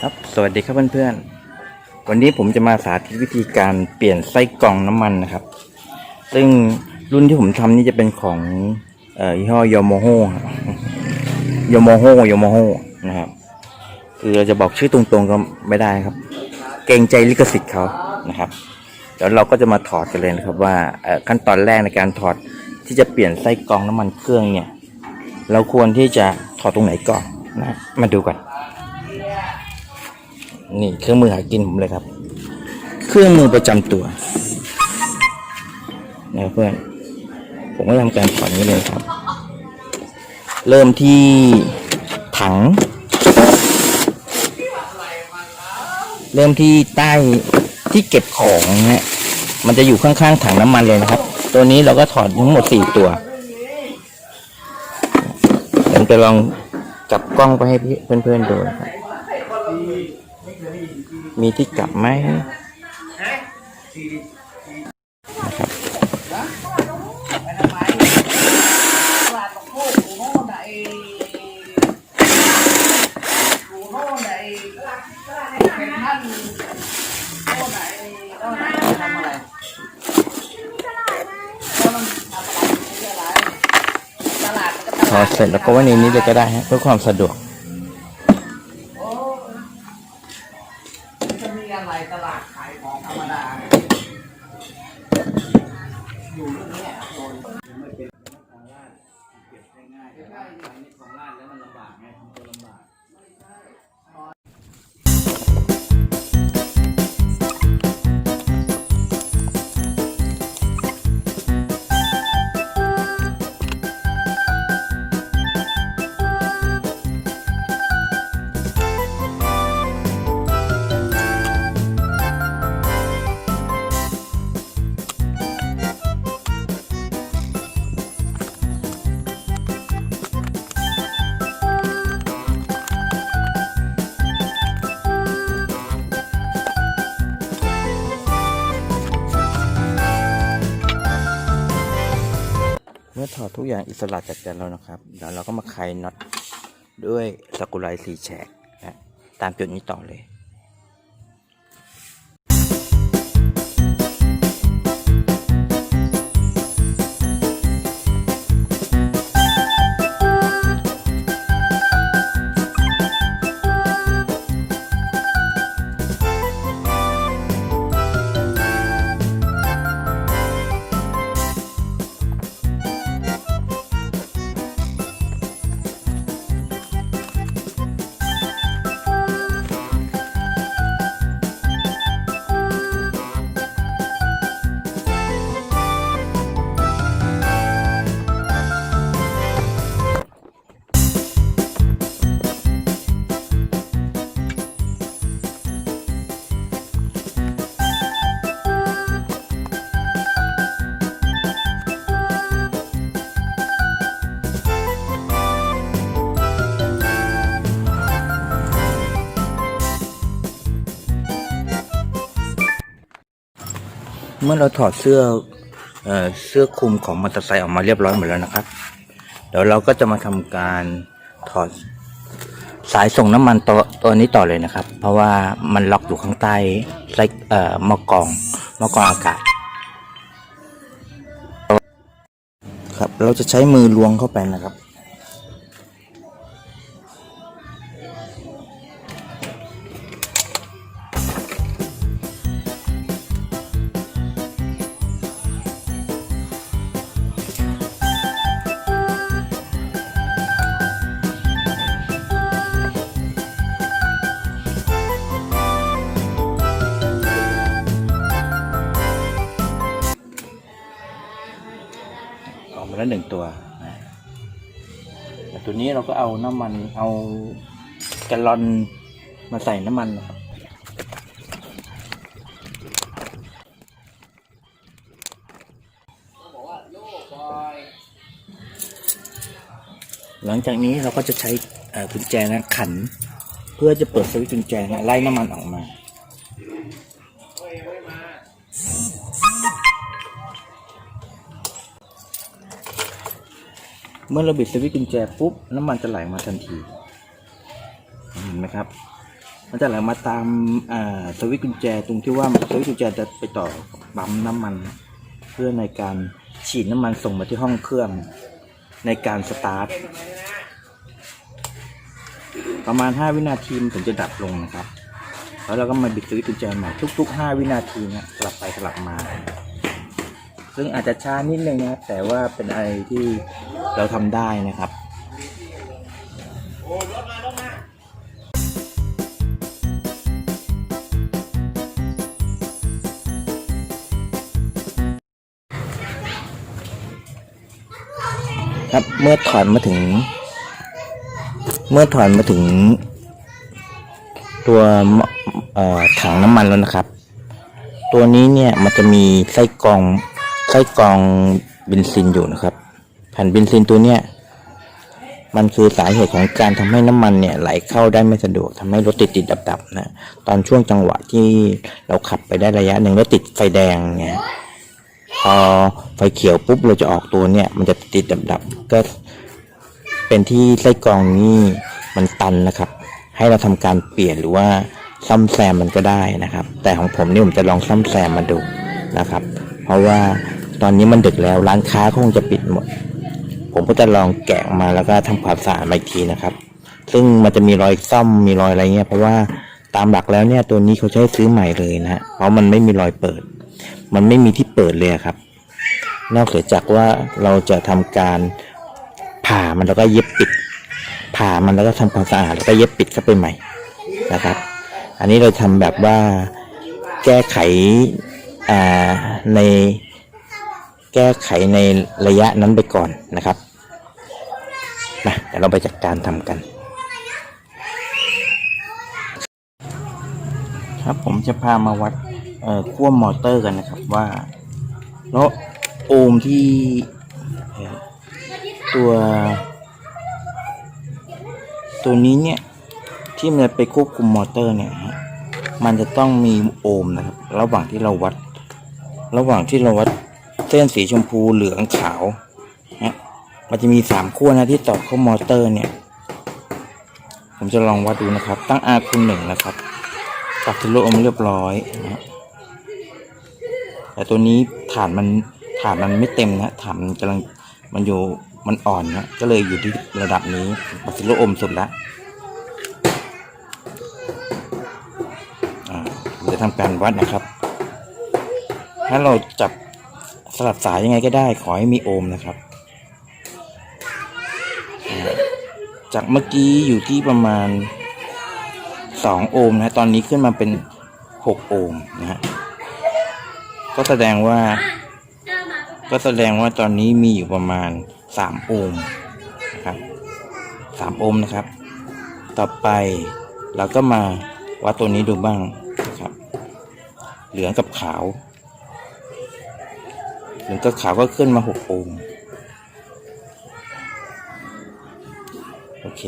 ครับสวัสดีครับเพื่อนๆ วันนี้ผมจะมาสาธิตวิธีการเปลี่ยนไส้กรองน้ำมันนะครับ ซึ่งรุ่นที่ผมทำนี่จะเป็นของเอ่อยี่ห้อยโมโฮยโมโฮยโมโฮนะครับ คือเราจะบอกชื่อตรงๆก็ไม่ได้ครับ เกรงใจลิขสิทธิ์เขานะครับเดี๋ยวเราก็จะมาถอดกันเลยนะครับว่าขั้นตอนแรกในการถอดที่จะเปลี่ยนไส้กรองน้ำมันเครื่องเนี่ย เราควรที่จะถอดตรงไหนก่อนนะมาดูกัน นี่เครื่องมือหากินผมเลยครับ เครื่องมือประจำตัวนะเพื่อน ผมก็ทำการถอดนี้เลยครับ เริ่มที่ถัง เริ่มที่ใต้ที่เก็บของนะ มันจะอยู่ข้างๆถังน้ำมันเลยนะครับ ตัวนี้เราก็ถอดทั้งหมดสี่ตัวผมจะลองจับกล้องไปให้เพื่อนๆดูนะครับ มีที่กลับไหมนะครับพอเสร็จแล้วก็ไว้ในนี้เลยก็ได้ฮะเพื่อความสะดวก แต่ว่าอันนี้ของราดแล้วมันลำบากไงทำตัวลำบาก ถอดทุกอย่างอิสระจากกันแล้วนะครับ เดี๋ยวเราก็มาไขน็อตด้วยสกรูไลสีแฉกนะตามจุดนี้ต่อเลย มื่อเราถอดเสื้อเอเสื้อคลุมของมอเตอร์ไซค์ออกมาเรียบร้อยหมดแล้วนะครับ เดี๋ยวเราก็จะมาทำการถอดสายส่งน้ำมันตัวตัวนี้ต่อเลยนะครับ เพราะว่ามันล็อกอยู่ข้างใต้ไส้เอ่อมอกองมอกองอากาศครับ เราจะใช้มือล้วงเข้าไปนะครับ น้ำมันเอาแกลลอนมาใส่น้ำมันนะครับหลังจากนี้เราก็จะใช้กุญแจนะขัน เพื่อจะเปิดสวิตช์กุญแจนะไล่น้ำมันออกมา เมื่อเราบิดสวิตช์กุญแจปุ๊บน้ำมันจะไหลมาทันทีเห็นไหมครับ มันจะไหลมาตามสวิตช์กุญแจตรงที่ว่าสวิตช์กุญแจจะไปต่อปั๊มน้ำมัน เพื่อในการฉีดน้ำมันส่งมาที่ห้องเครื่องในการสตาร์ทประมาณ 5 วินาทีมันถึงจะดับลงนะครับ แล้วเราก็มาบิดสวิตช์กุญแจใหม่ทุก ๆ 5 วินาทีนะสลับไปสลับมา ซึ่งอาจจะช้านิดนึงนะครับแต่ว่าเป็นอะไรที่ เราทำได้นะครับครับเมื่อถอนมาถึง เมื่อถอนมาถึง ตัวถังน้ำมันแล้วนะครับ ตัวนี้เนี่ยมันจะมีไส้กรองไส้กรองเบนซินอยู่นะครับ ผ่นเบนซินตัวเนี้ยมันคือสาเหตุของการทำให้น้ำมันเนี่ยไหลเข้าได้ไม่สะดวกทำให้รถติดติดดับดับๆนะตอนช่วงจังหวะที่เราขับไปได้ระยะหนึ่งแล้วติดไฟแดงเนี่ยพอไฟเขียวปุ๊บเราจะออกตัวเนี่ยมันจะติดดับดับๆก็เป็นที่ไส้กรองนี่มันตันนะครับ ให้เราทำการเปลี่ยนหรือว่าซ่อมแซมมันก็ได้นะครับ แต่ของผมนี่ผมจะลองซ่อมแซมมาดูนะครับ เพราะว่าตอนนี้มันดึกแล้วร้านค้าคงจะปิดหมด ผมก็จะลองแกะออกมาแล้วก็ทำความสะอาดอีกทีนะครับ ซึ่งมันจะมีรอยซ่อมมีรอยอะไรเงี้ยเพราะว่าตามหลักแล้วเนี่ยตัวนี้เขาให้ซื้อใหม่เลยนะฮะเพราะมันไม่มีรอยเปิด มันไม่มีที่เปิดเลยครับ นอกเสียจากว่าเราจะทำการผ่ามันแล้วก็เย็บปิด ผ่ามันแล้วก็ทำความสะอาดแล้วก็เย็บปิดเข้าไปใหม่นะครับ อันนี้เราทำแบบว่าแก้ไขอ่าใน แก้ไขในระยะนั้นไปก่อนนะครับมาเดี๋ยวเราไปจัดการทำกัน ครับผมจะพามาวัดเอ่อขั้วมอเตอร์กันนะครับว่าแล้วโอห์มที่ตัวตัวนี้เนี่ยที่มันไปควบคุมมอเตอร์เนี่ยฮะมันจะต้องมีโอห์มนะครับ ระหว่างที่เราวัด ระหว่างที่เราวัด เส้นสีชมพูเหลืองขาวนะมันจะมีสามขั้วนะที่ต่อเข้ามอเตอร์เนี่ย ผมจะลองวัดดูนะครับ ตั้ง R คูณหนึ่งนะครับตัดทะลุออกมาเรียบร้อยนะแต่ตัวนี้ฐานมันฐานมันไม่เต็มนะฐานมันกำลังมันอยู่มันอ่อนนะก็เลยอยู่ที่ระดับนี้ปัสสิโลอมสุดละอ่าจะทำการวัดนะครับ ถ้าเราจับ สลับสายยังไงก็ได้ ขอให้มีโอห์มนะครับ จากเมื่อกี้อยู่ที่ประมาณสองโอห์มนะตอนนี้ขึ้นมาเป็นหกโอห์มนะฮะก็แสดงว่า ก็แสดงว่าตอนนี้มีอยู่ประมาณสามโอห์มนะครับสามโอห์มนะครับ ต่อไปเราก็มาวัดตัวนี้ดูบ้างนะครับ เหลืองกับขาว หลืองกับขาวก็ขึ้นมาหกโอห์โอเค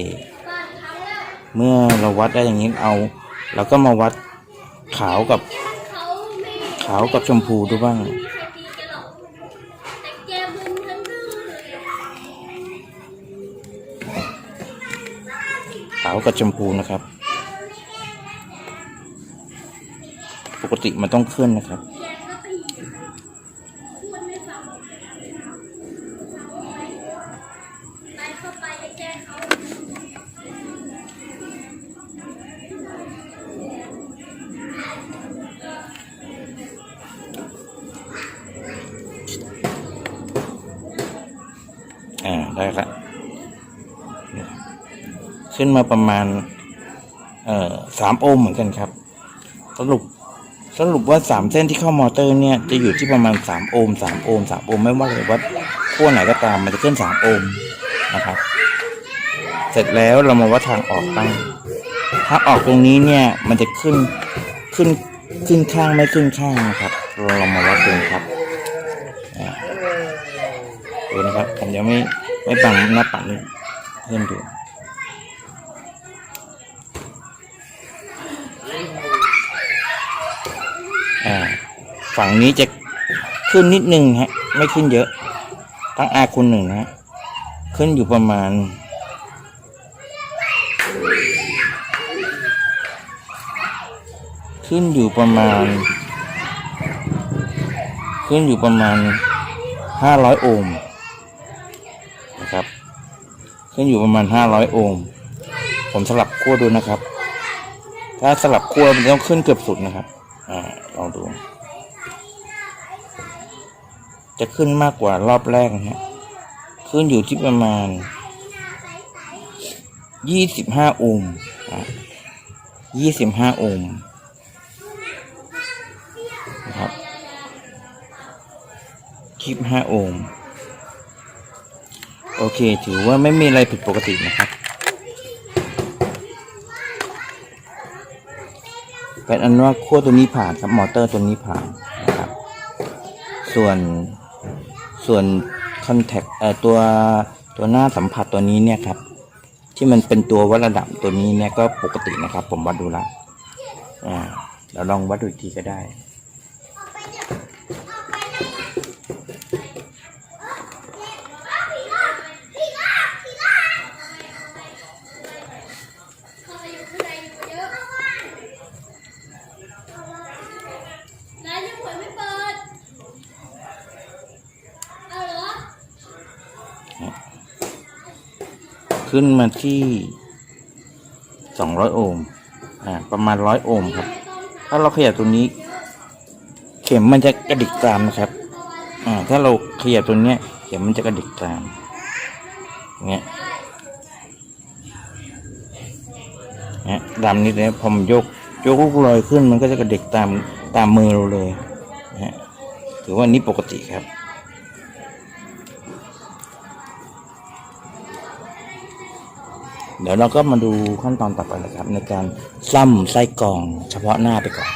เมื่อเราวัดได้อย่างนี้เอา เราก็มาวัดขาวกับ ขาวกับชมพูดูบ้าง ขาวกับชมพูนะครับ ปกติมันต้องขึ้นนะครับ ขึ้นมาประมาณสามโอห์มเหมือนกันครับ สรุปสรุปว่าสามเส้นที่เข้ามอเตอร์เนี่ยจะอยู่ที่ประมาณสามโอห์มสามโอห์มสามโอห์มไม่ว่าเลยว่าขั้วไหนก็ตามมันจะขึ้นสามโอห์มนะครับ เสร็จแล้วเรามาวัดทางออกตั้งทางออกตรงนี้เนี่ยมันจะขึ้นขึ้นขึ้นข้างไม่ขึ้นข้างนะครับ เราลองมาวัดดูครับอ่าดูนะครับผมยังไม่ไม่ปังหน้าปัดเลยเพิ่มดู ฝั่งนี้จะขึ้นนิดนึงฮะ ไม่ขึ้นเยอะ ตั้งอาคูณหนึ่งนะฮะขึ้นอยู่ประมาณขึ้นอยู่ประมาณ ขึ้นอยู่ประมาณห้าร้อยโอห์มนะครับ ขึ้นอยู่ประมาณห้าร้อยโอห์มผมสลับขั้วดูนะครับ ถ้าสลับขั้วมันต้องขึ้นเกือบสุดนะครับ อ่าลองดู จะขึ้นมากกว่ารอบแรกนะฮะขึ้นอยู่ที่ประมาณยี่สิบห้าโอห์มยี่สิบห้าโอห์มนะครับยี่สิบห้าโอห์มโอเค ถือว่าไม่มีอะไรผิดปกตินะครับ เป็นอันว่าขั้วตัวนี้ผ่านครับ มอเตอร์ตัวนี้ผ่านนะครับ ส่วน ส่วนคอนแทคเอ่อตัวตัวหน้าสัมผัสตัวนี้เนี่ยครับ ที่มันเป็นตัววัดระดับตัวนี้เนี่ยก็ปกตินะครับ ผมวัดดูละอ่าเราลองวัดดูอีกทีก็ได้ ขึ้นมาที่สองร้อยโอห์มอ่าประมาณร้อยโอห์มครับ ถ้าเราขยับตรงนี้ เข็มมันจะกระดิกตามนะครับอ่าถ้าเราขยับตรงเนี้ย เข็มมันจะกระดิกตามเงี้ยเนี่ยดำนิดเลยพอมยกยกลูกลอยขึ้นมันก็จะกระดิกตามตามมือเราเลยนะฮะถือว่านี้ปกติครับ ดี๋ยวเราก็มาดูขั้นตอนต่อไปนะครับ ในการซ่อมไส้กรองเฉพาะหน้าไปก่อน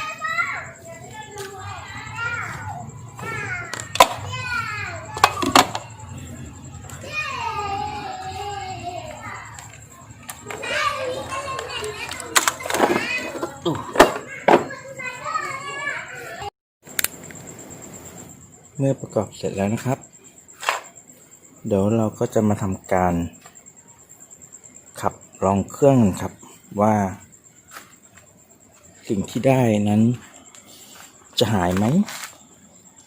เมื่อประกอบเสร็จแล้วนะครับ เดี๋ยวเราก็จะมาทำการ ลองเครื่องครับว่า สิ่งที่ได้นั้น จะหายไหม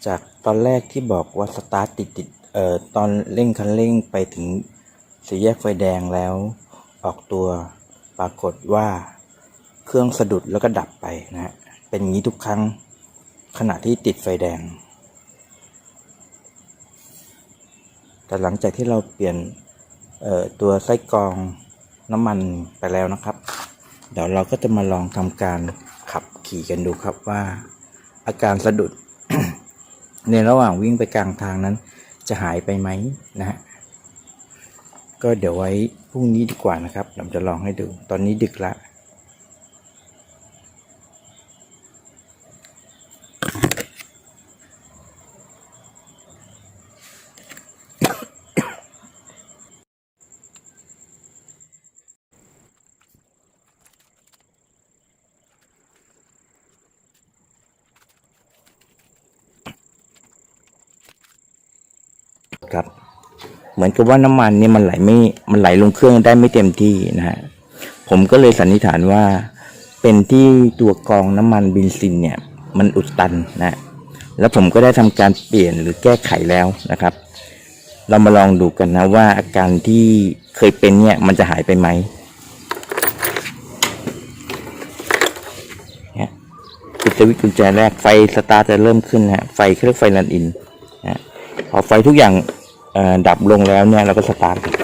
จากตอนแรกที่บอกว่าสตาร์ทติดติดเอ่อตอนเร่งคันเร่งไปถึงสี่แยกไฟแดงแล้ว ออกตัวปรากฏว่าเครื่องสะดุดแล้วก็ดับไปนะฮะเป็นอย่างนี้ทุกครั้งขณะที่ติดไฟแดง แต่หลังจากที่เราเปลี่ยนตัวไส้กรอง น้ำมันไปแล้วนะครับ เดี๋ยวเราก็จะมาลองทำการขับขี่กันดูครับว่า อาการสะดุด ในระหว่างวิ่งไปกลางทางนั้น จะหายไปไหมนะฮะก็เดี๋ยวไว้พรุ่งนี้ดีกว่านะครับผมจะลองให้ดู ตอนนี้ดึกละ ครับ เหมือนกับว่าน้ำมันเนี่ยมันไหลไม่ มันไหลลงเครื่องได้ไม่เต็มที่นะฮะ ผมก็เลยสันนิษฐานว่า เป็นที่ตัวกรองน้ำมันเบินซินเนี่ย มันอุดตันนะ แล้วผมก็ได้ทำการเปลี่ยนหรือแก้ไขแล้วนะครับ เรามาลองดูกันนะว่าอาการที่เคยเป็นเนี่ยมันจะหายไปไหมปิดสวิตช์กุญแจแรกไฟสตาร์จะเริ่มขึ้นนะฮะไฟเครื่องไฟลันอินนะฮะพอไฟทุกอย่าง ดับลงแล้วเนี่ยเราก็สตาร์ท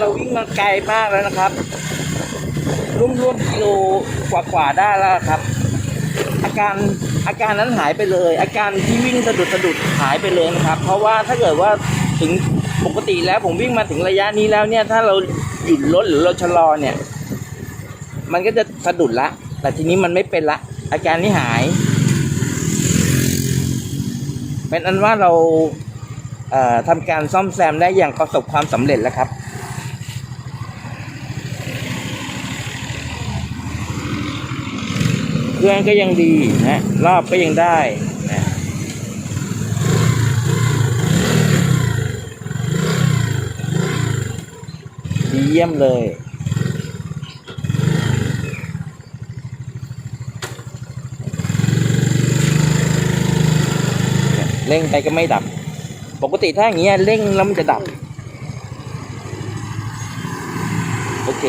เราวิ่งมาไกลมากแล้วนะครับร่วมร่วมกิโลกว่าๆได้แล้วครับ อาการอาการนั้นหายไปเลย อาการที่วิ่งสะดุดสะดุดหายไปเลยนะครับ เพราะว่าถ้าเกิดว่าถึงปกติแล้วผมวิ่งมาถึงระยะนี้แล้วเนี่ย ถ้าเราหยุดรถหรือเราชะลอเนี่ย มันก็จะสะดุดละ แต่ทีนี้มันไม่เป็นละ อาการนี้หาย เป็นอันว่าเราเทำการซ่อมแซมได้อย่างประสบความสำเร็จแล้วครับ เครื่องก็ยังดีนะรอบก็ยังได้นะดีเยี่ยมเลยเร่งไปก็ไม่ดับ ปกติถ้าอย่างเงี้ยเร่งแล้วมันจะดับ โอเค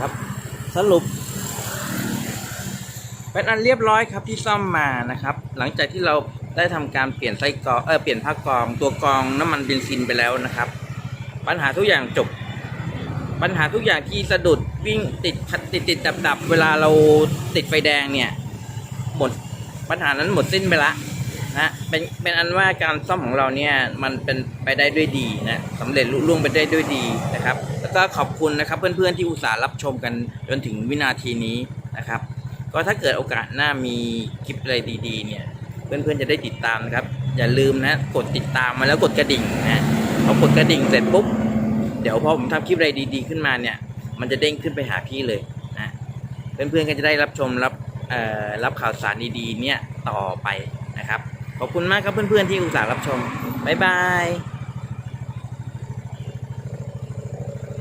ครับ ส รุป เป็นอันเรียบร้อยครับที่ซ่อมมานะครับ หลังจากที่เราได้ทำการเปลี่ยนไส้กรองเออเปลี่ยนผ้ากรอง ตัวกรองน้ำมันเบนซินไปแล้วนะครับ ปัญหาทุกอย่างจบ ปัญหาทุกอย่างที่สะดุดวิ่งติดขัดติดติดดับดับเวลาเราติดไฟแดงเนี่ย หมดปัญหานั้นหมดสิ้นไปละ เป็นเป็นอันว่าการซ่อมของเราเนี่ยมันเป็นไปได้ด้วยดีนะสำเร็จลุล่วงไปได้ด้วยดีนะครับ แล้วก็ขอบคุณนะครับเพื่อนๆที่อุตส่าห์รับชมกันจนถึงวินาทีนี้นะครับ ก็ถ้าเกิดโอกาสหน้ามีคลิปอะไรดีๆ เนี่ยเพื่อนๆจะได้ติดตามนะครับ อย่าลืมนะกดติดตามมาแล้วกดกระดิ่งนะพอกดกระดิ่งเสร็จปุ๊บเดี๋ยวพอผมทำคลิปอะไรดีๆ ขึ้นมาเนี่ย มันจะเด้งขึ้นไปหาพี่เลยนะเพื่อนๆก็จะได้รับชมรับเอ่อรับข่าวสารดีๆ เนี่ยต่อไปนะครับ ขอบคุณมากครับเพื่อนๆที่อุตส่าห์รับชม บ๊ายบาย